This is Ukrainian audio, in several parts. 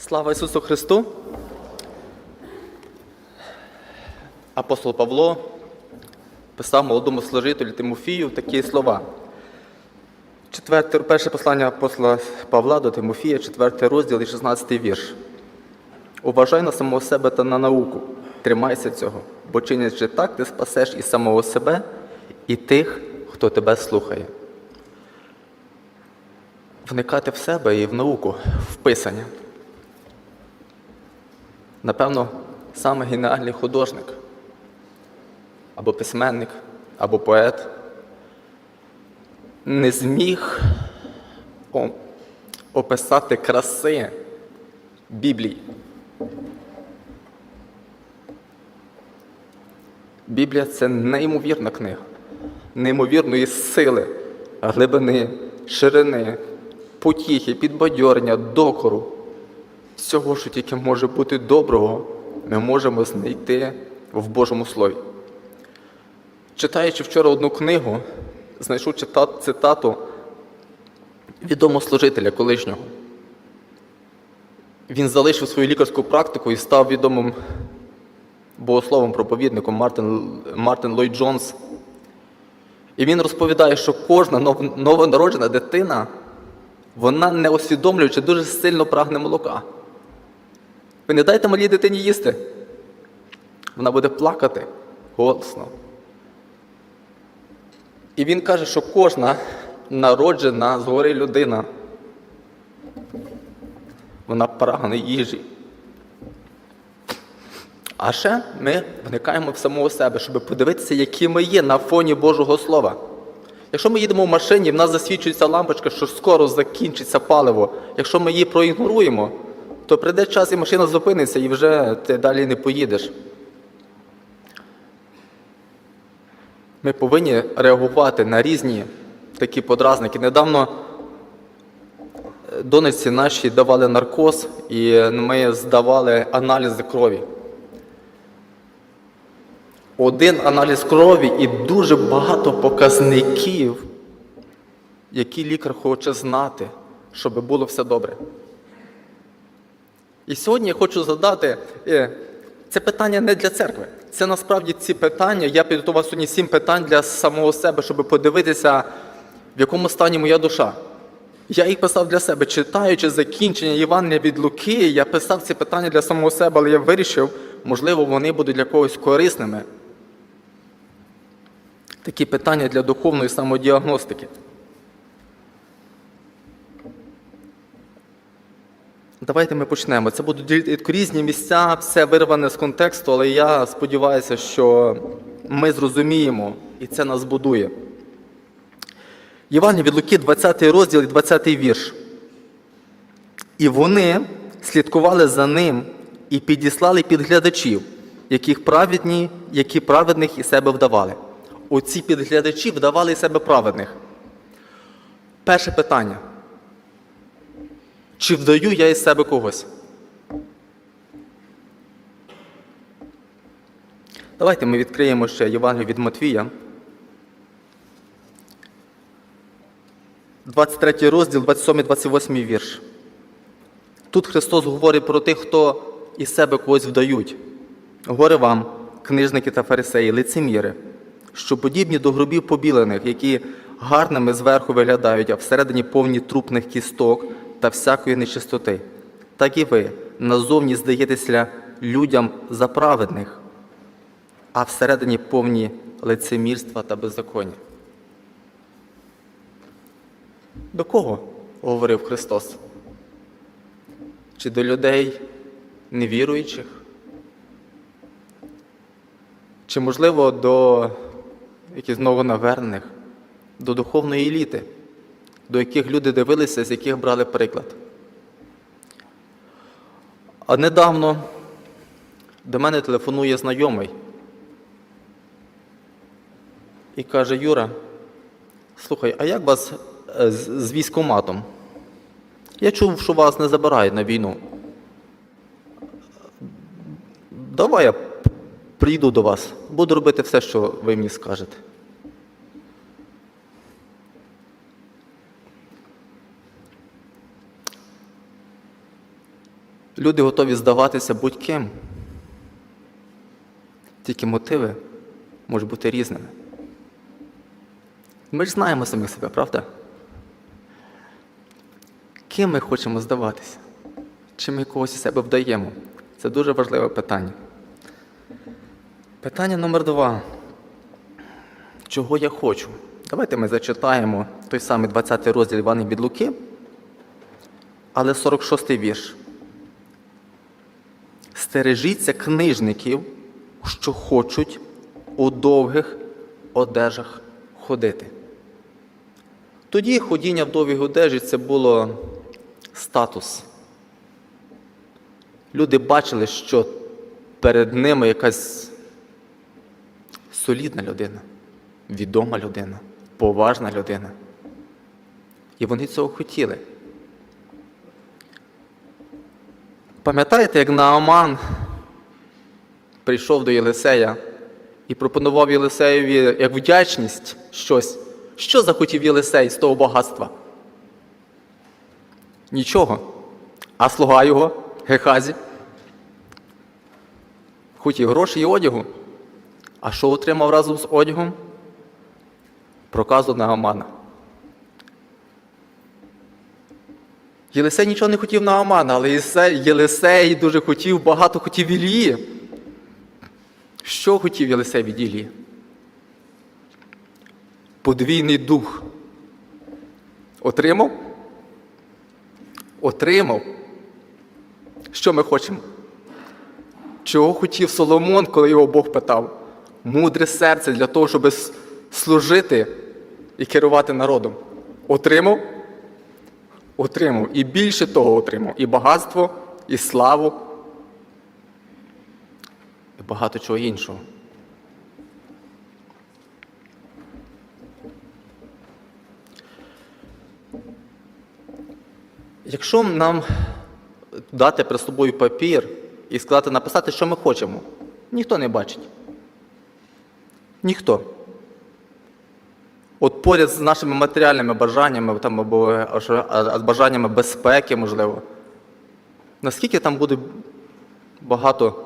Слава Ісусу Христу! Апостол Павло писав молодому служителю Тимофію такі слова. Четверте, перше послання апостола Павла до Тимофія, 4 розділ і 16 вірш. Уважай на самого себе та на науку, тримайся цього, бо чинячи так, ти спасеш і самого себе, і тих, хто тебе слухає. Вникати в себе і в науку, в писання. Напевно, саме геніальний художник, або письменник, або поет не зміг описати краси Біблії. Біблія це неймовірна книга, неймовірної сили, глибини, ширини, потіхи, підбадьорення, докору. Всього, що тільки може бути доброго, ми можемо знайти в Божому Слові. Читаючи вчора одну книгу, знайшов цитату відомого служителя колишнього. Він залишив свою лікарську практику і став відомим богословом, проповідником Мартин, Мартин Ллойд Джонс. І він розповідає, що кожна новонароджена дитина, вона не усвідомлюючи, дуже сильно прагне молока. Ви не дайте малій дитині їсти. Вона буде плакати голосно. І він каже, що кожна народжена згори людина, вона прагне їжі. А ще ми вникаємо в самого себе, щоб подивитися, які ми є на фоні Божого Слова. Якщо ми їдемо в машині, в нас засвічується лампочка, що скоро закінчиться паливо. Якщо ми її проігноруємо, то прийде час і машина зупиниться, і вже ти далі не поїдеш. Ми повинні реагувати на різні такі подразники. Недавно е, донечці наші давали наркоз, і ми здавали аналізи крові. Один аналіз крові і дуже багато показників, які лікар хоче знати, щоб було все добре. І сьогодні я хочу задати е, це питання не для церкви. Це насправді ці питання. Я підготував сьогодні сім питань для самого себе, щоб подивитися, в якому стані моя душа. Я їх писав для себе, читаючи закінчення Євангелія від Луки, я писав ці питання для самого себе, але я вирішив, можливо, вони будуть для когось корисними. Такі питання для духовної самодіагностики. Давайте ми почнемо. Це будуть різні місця, все вирване з контексту, але я сподіваюся, що ми зрозуміємо і це нас будує. Євангелія від Луки, 20 розділ і 20 вірш. І вони слідкували за ним і підіслали підглядачів, яких праведні, які праведних із себе вдавали. Оці підглядачі вдавали себе праведних. Перше питання. Чи вдаю я із себе когось? Давайте ми відкриємо ще Євангелію від Матвія. 23 розділ, 27-28 вірш. Тут Христос говорить про тих, хто із себе когось вдають. Горе вам, книжники та фарисеї, лицеміри, що подібні до гробів побілених, які гарними зверху виглядають, а всередині повні трупних кісток та всякої нечистоти. Так і ви назовні здаєтеся людям за праведних, а всередині повні лицемірства та беззаконня. До кого говорив Христос? Чи до людей невіруючих? Чи, можливо, до якихось новонавернених, до духовної еліти, до яких люди дивилися, з яких брали приклад? А недавно до мене телефонує знайомий і каже: Юра, слухай, а як вас е, з військоматом? Я чув, що вас не забирають на війну. Давай я прийду до вас, буду робити все, що ви мені скажете. Люди готові здаватися будь-ким. Тільки мотиви можуть бути різними. Ми ж знаємо самих себе, правда? Ким ми хочемо здаватися? Чи ми когось із себе вдаємо? Це дуже важливе питання. Питання номер два. Чого я хочу? Давайте ми зачитаємо той самий 20 розділ Івана від Луки, але 46 й вірш. Стережіться книжників, що хочуть у довгих одежах ходити. Тоді ходіння в довгій одежі це було статус. Люди бачили, що перед ними якась солідна людина, відома людина, поважна людина. І вони цього хотіли. Пам'ятаєте, як Нааман прийшов до Єлисея і пропонував Єлисеєві як вдячність щось. Що захотів Єлисей з того багатства? Нічого. А слуга його, Гехазі, хотів гроші і одягу. А що отримав разом з одягом? Проказу Наамана. Єлисей нічого не хотів Наамана, але Єлисей, Єлисей дуже хотів, багато хотів Ілії. Що хотів Єлисей від Ілії? Подвійний дух. Отримав? Отримав. Що ми хочемо? Чого хотів Соломон, коли його Бог питав? Мудре серце для того, щоб служити і керувати народом. Отримав? Отримав. І більше того отримав. І багатство, і славу, і багато чого іншого. Якщо нам дати перед собою папір і сказати, написати, що ми хочемо, ніхто не бачить. Ніхто. От поряд з нашими матеріальними бажаннями там, або бажаннями безпеки, можливо, наскільки там буде багато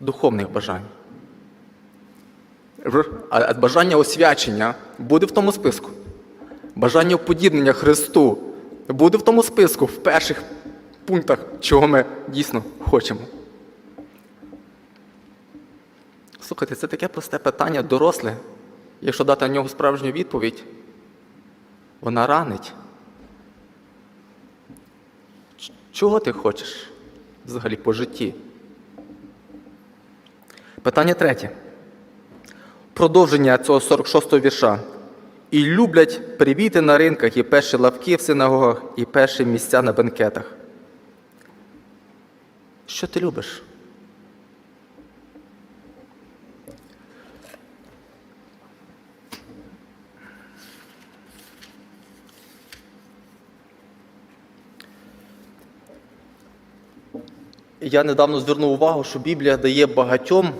духовних бажань? А а бажання освячення буде в тому списку. Бажання уподібнення Христу буде в тому списку, в перших пунктах, чого ми дійсно хочемо. Слухайте, це таке просте питання, доросле. Якщо дати на нього справжню відповідь, вона ранить. Чого ти хочеш взагалі по житті? Питання третє. Продовження цього 46-го вірша. І люблять привіти на ринках, і перші лавки в синагогах, і перші місця на бенкетах. Що ти любиш? Я недавно звернув увагу, що Біблія дає багатьом,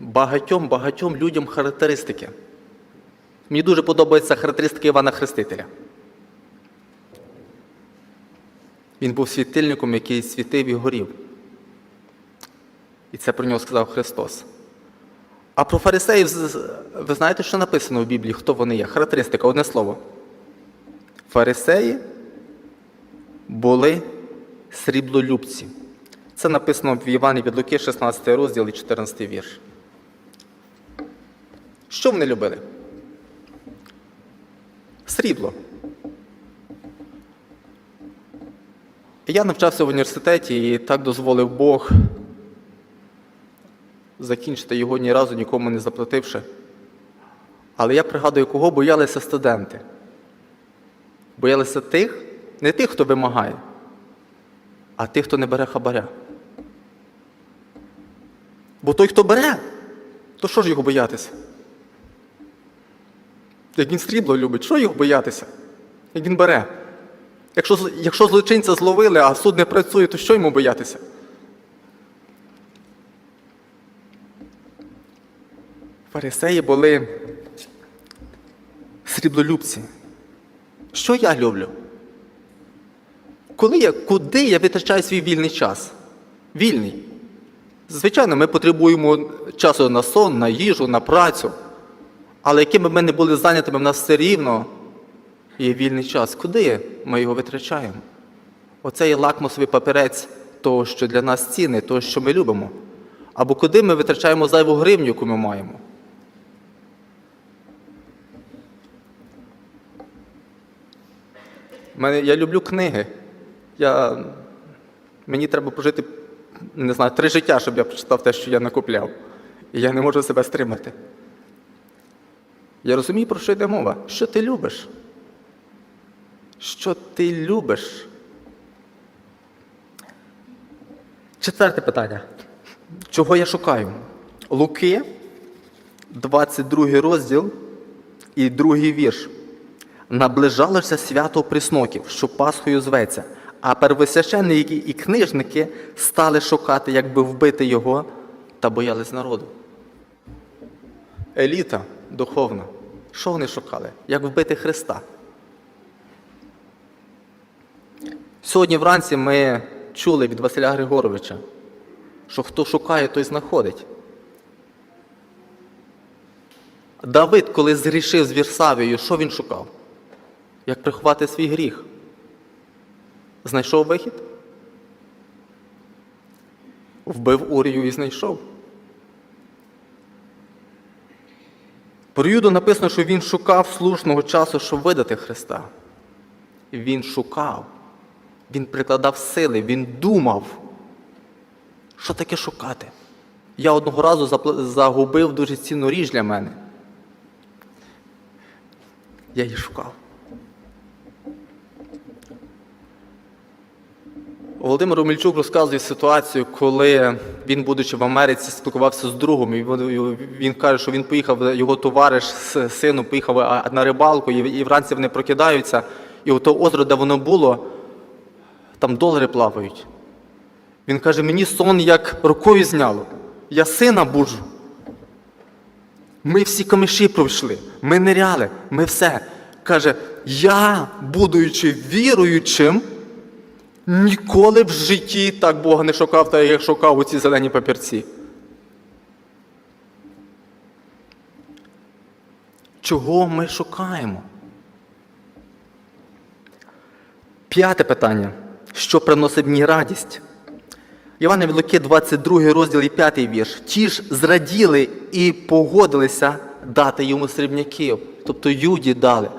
багатьом, багатьом людям характеристики. Мені дуже подобаються характеристики Івана Хрестителя. Він був світильником, який світив і горів. І це про нього сказав Христос. А про фарисеїв, ви знаєте, що написано в Біблії, хто вони є? Характеристика, одне слово. Фарисеї були сріблолюбці. Це написано в Івані від Луки, 16 розділ і 14 вірш. Що вони любили? Срібло. Я навчався в університеті і так дозволив Бог закінчити його ні разу нікому не заплативши. Але я пригадую, кого боялися студенти. Боялися тих, не тих, хто вимагає, а тих, хто не бере хабаря. Бо той, хто бере, то що ж його боятися? Як він срібло любить, що його боятися? Як він бере? Якщо, якщо злочинця зловили, а суд не працює, то що йому боятися? Фарисеї були сріблолюбці. Що я люблю? Коли я, куди я витрачаю свій вільний час? Вільний. Звичайно, ми потребуємо часу на сон, на їжу, на працю. Але якими б ми не були зайнятими, в нас все рівно є вільний час. Куди ми його витрачаємо? Оце є лакмусовий папірець того, що для нас цінне, того, що ми любимо. Або куди ми витрачаємо зайву гривню, яку ми маємо. Я люблю книги. Я, мені треба прожити, не знаю, три життя, щоб я прочитав те, що я накупляв. І я не можу себе стримати. Я розумію, про що йде мова. Що ти любиш? Що ти любиш? Четверте питання. Чого я шукаю? Луки, 22 розділ і другий вірш. Наближалося свято Присноків, що Пасхою зветься, а первосвященники і книжники стали шукати, як би вбити його, та боялись народу. Еліта духовна. Що вони шукали? Як вбити Христа? Сьогодні вранці ми чули від Василя Григоровича, що хто шукає, той знаходить. Давид, коли згрішив з Вірсавією, що він шукав? Як приховати свій гріх? Знайшов вихід? Вбив Урію і знайшов. Про Юду написано, що він шукав слушного часу, щоб видати Христа. Він шукав, він прикладав сили, він думав, що таке шукати. Я одного разу загубив дуже цінну річ для мене. Я її шукав. Володимир Омельчук розказує ситуацію, коли він, будучи в Америці, спілкувався з другом. І він- каже, що він поїхав, його товариш з сином поїхав на рибалку, і, вранці вони прокидаються, і у того озеро, де воно було, там долари плавають. Він каже, мені сон як рукою зняло. Я сина буджу. Ми всі комиші пройшли, ми ниряли, ми все. Каже, я, будучи віруючим, ніколи в житті так Бога не шукав, так як шукав у ці зелені папірці. Чого ми шукаємо? П'яте питання. Що приносить мені радість? Івана від Луки, 22 розділ і 5 вірш. Ті ж зраділи і погодилися дати йому срібняків, тобто юді дали.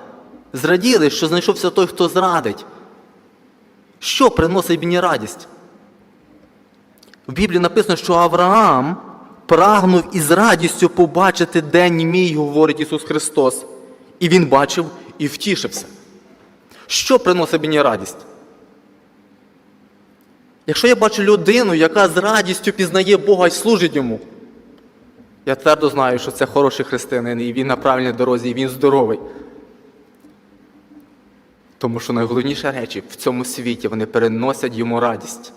Зраділи, що знайшовся той, хто зрадить. Що приносить мені радість? В Біблії написано, що Авраам прагнув із радістю побачити день мій, говорить Ісус Христос. І він бачив і втішився. Що приносить мені радість? Якщо я бачу людину, яка з радістю пізнає Бога і служить йому, я твердо знаю, що це хороший християнин, і він на правильній дорозі, і він здоровий. Тому що найголовніші речі в цьому світі вони переносять йому радість.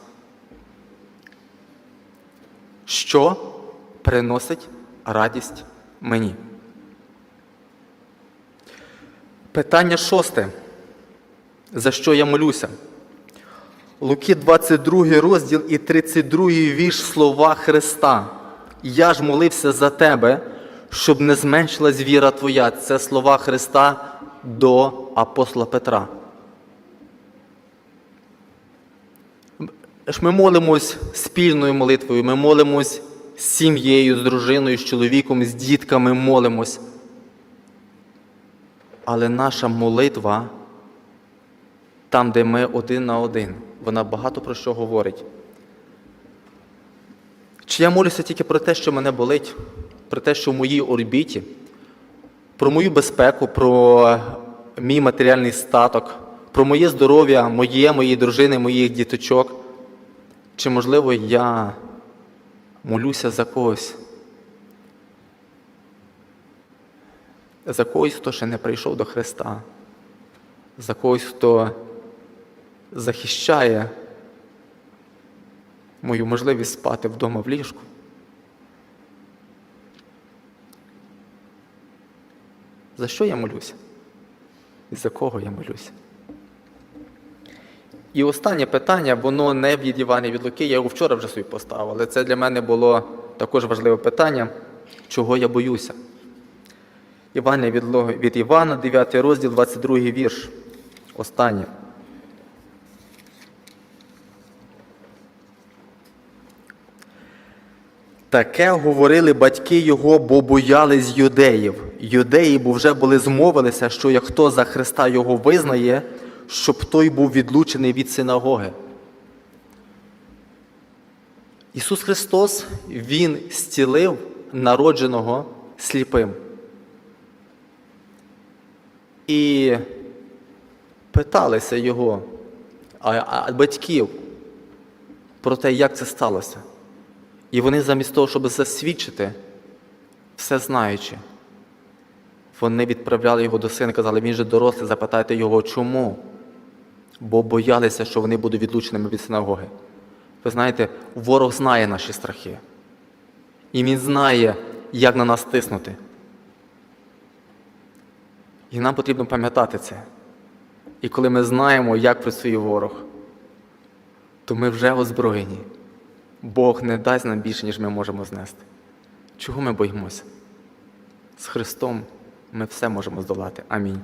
Що приносить радість мені? Питання шосте. За що я молюся? Луки 22 розділ і 32 вірш слова Христа. Я ж молився за тебе, щоб не зменшилась віра твоя. Це слова Христа до апостола Петра. Ми молимось спільною молитвою, ми молимось з сім'єю, з дружиною, з чоловіком, з дітками молимось. Але наша молитва там, де ми один на один, вона багато про що говорить. Чи я молюся тільки про те, що мене болить, про те, що в моїй орбіті, про мою безпеку, про мій матеріальний статок, про моє здоров'я, моє, моєї дружини, моїх діточок. Чи, можливо, я молюся за когось? За когось, хто ще не прийшов до Христа, за когось, хто захищає мою можливість спати вдома в ліжку. За що я молюся? І за кого я молюся? І останнє питання, воно не від Івана від Луки, я його вчора вже собі поставив, але це для мене було також важливе питання, чого я боюся. Івана від, від Івана, 9 розділ, 22 вірш. Останнє. Таке говорили батьки його, бо боялись юдеїв. Юдеї бо вже були змовилися, що як хто за Христа його визнає, щоб той був відлучений від синагоги. Ісус Христос, Він зцілив народженого сліпим. І питалися його, а, батьків про те, як це сталося. І вони замість того, щоб засвідчити, все знаючи, вони відправляли його до сина, казали, він же дорослий, запитайте його, чому? Бо боялися, що вони будуть відлученими від синагоги. Ви знаєте, ворог знає наші страхи. І він знає, як на нас тиснути. І нам потрібно пам'ятати це. І коли ми знаємо, як працює ворог, то ми вже озброєні. Бог не дасть нам більше, ніж ми можемо знести. Чого ми боїмося? З Христом ми все можемо здолати. Амінь.